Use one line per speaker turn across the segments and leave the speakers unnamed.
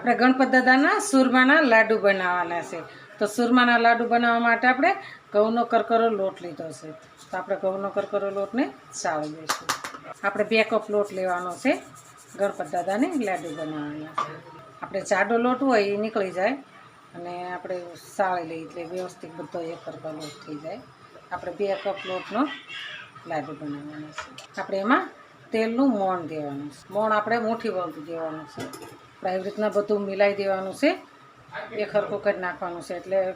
આપણે ગણપત દાદાના સુરમાના લાડુ બનાવવાના છે. તો સુરમાના લાડુ બનાવવા માટે આપણે ઘઉંનો કરકરો લોટ લીધો છે. તો આપણે ઘઉંનો કરકરો લોટને ચાળી દઈશું આપણે બે કપ લોટ લેવાનો છે. ગણપત દાદાને લાડુ બનાવવાના છે. આપણે જાડો લોટ હોય એ નીકળી જાય અને આપણે સાળી લઈએ એટલે વ્યવસ્થિત બધો એક કરકો લોટ થઈ જાય. આપણે બે કપ લોટનો લાડુ બનાવવાનો છે. આપણે એમાં તેલનું મોણ દેવાનું છે. મોણ આપણે મુઠ્ઠી બોલતું દેવાનું છે. એવી રીતના બધું મિલાઈ દેવાનું છે. એ ખરખું કરી નાખવાનું છે. એટલે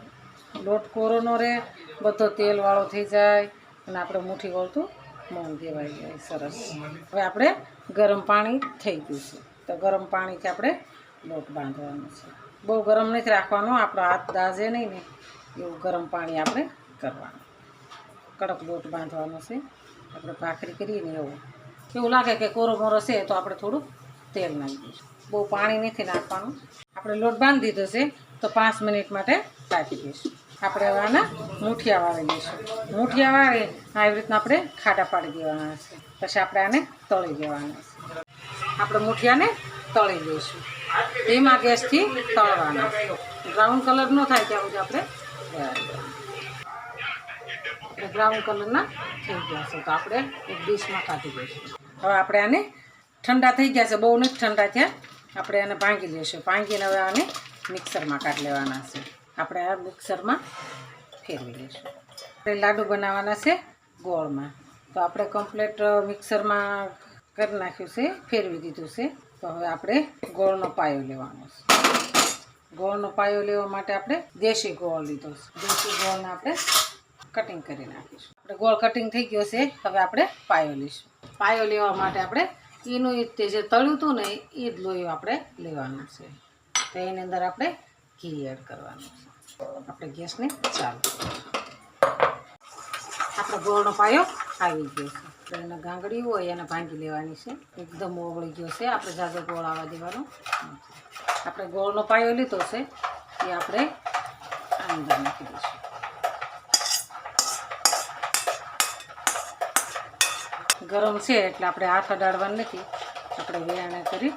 લોટ કોરો ન રહે, બધો તેલવાળો થઈ જાય અને આપણે મુઠ્ઠી વળતું મોણ દેવાઈ જાય સરસ. હવે આપણે ગરમ પાણી થઈ ગયું છે. તો ગરમ પાણીથી આપણે લોટ બાંધવાનો છે. બહુ ગરમ નથી રાખવાનો, આપણો હાથ દાઝે નહીં ને એવું ગરમ પાણી આપણે કરવાનું. કડક લોટ બાંધવાનો છે. આપણે ભાખરી કરીએ ને એવું. એવું લાગે કે કોરો મોરો છે તો આપણે થોડું તેલ નાખી દઈશું બહુ પાણી નથી નાખવાનું. આપણે લોટ બાંધી દીધો છે, તો પાંચ મિનિટ માટે કાઢી દઈશું. આપણે હવે આના મૂઠિયા વાળી દઈશું. મૂઠિયા વાળી આવી રીતના આપણે ખાડા પાડી દેવાના છે. પછી આપણે આને તળી દેવાના છે. આપણે મૂઠિયાને તળી દઈશું. ધીમા ગેસથી તળવાના બ્રાઉન કલર ન થાય ત્યાં સુધી આપણે બ્રાઉન કલરના થઈ ગયા છે, તો આપણે એક ડીશમાં કાઢી દઈશું. હવે આપણે આને ઠંડા થઈ ગયા છે, બહુ નથી ઠંડા થયા. આપણે એને ભાંગી લઈશું ભાંગીને હવે આને મિક્સરમાં કાઢી લેવાના છે. આપણે આ મિક્સરમાં ફેરવી લઈશું. આપણે લાડુ બનાવવાના છે ગોળમાં. તો આપણે કમ્પ્લેટ મિક્સરમાં કરી નાખ્યું છે, ફેરવી દીધું છે. તો હવે આપણે ગોળનો પાયો લેવાનો છે. ગોળનો પાયો લેવા માટે આપણે દેશી ગોળ લીધો છે. દેશી ગોળને આપણે કટિંગ કરી નાખીશું. આપણે ગોળ કટિંગ થઈ ગયો છે, હવે આપણે પાયો લઈશું. પાયો લેવા માટે આપણે એ તે જે તળ્યું હતું ને, એ જ લોહી આપણે લેવાનું છે. તો એની અંદર આપણે ઘી એડ કરવાનું છે. આપણે ગેસને ચાલુ આપણો ગોળનો પાયો આવી ગયો છે. તો એને ગાંગડી હોય એને ભાંગી લેવાની છે. એકદમ ઓગળી ગયો છે. આપણે જાજો ગોળ આવવા દેવાનો આપણે ગોળનો પાયો લીધો છે, એ આપણે અંદર મૂકી દઈશું. ગરમ છે એટલે આપણે હાથ અડાડવાનું નથી. આપણે વેણે કરી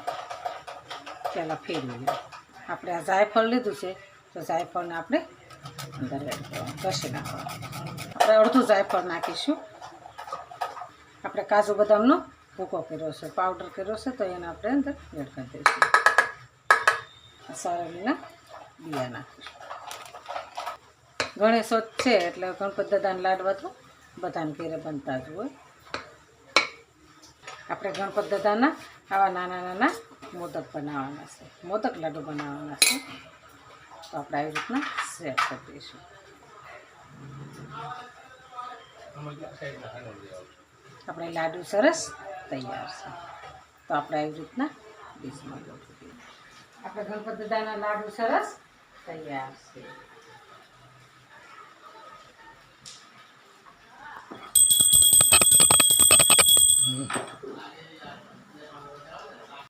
પહેલાં ફેરવી લઈએ. આપણે આ જાયફળ લીધું છે, તો જાયફળને આપણે અંદર કશી નાખવાનું. આપણે અડધું જાયફળ નાખીશું. આપણે કાજુ બદામનો ભૂકો કર્યો છે, પાવડર કર્યો છે, તો એને આપણે અંદર એડ કરી દઈશું. સારેલીના બિયા નાખીશું. ગણેશોત્સવ છે એટલે ગણપત દાદાના લાડવા તો બધાને ઘેરે બનતા જ હોય. આપણે ગણપત દાદાના આવા નાના નાના મોદક બનાવવાના છે. મોદક લાડુ બનાવવાના છે. તો આપણે આવી રીતના સેટ કરી દઈશું. આપણે લાડુ સરસ તૈયાર છે. તો આપણે આવી રીતના ડીશમાં આપણે ગણપત દાદાના લાડુ સરસ તૈયાર છે.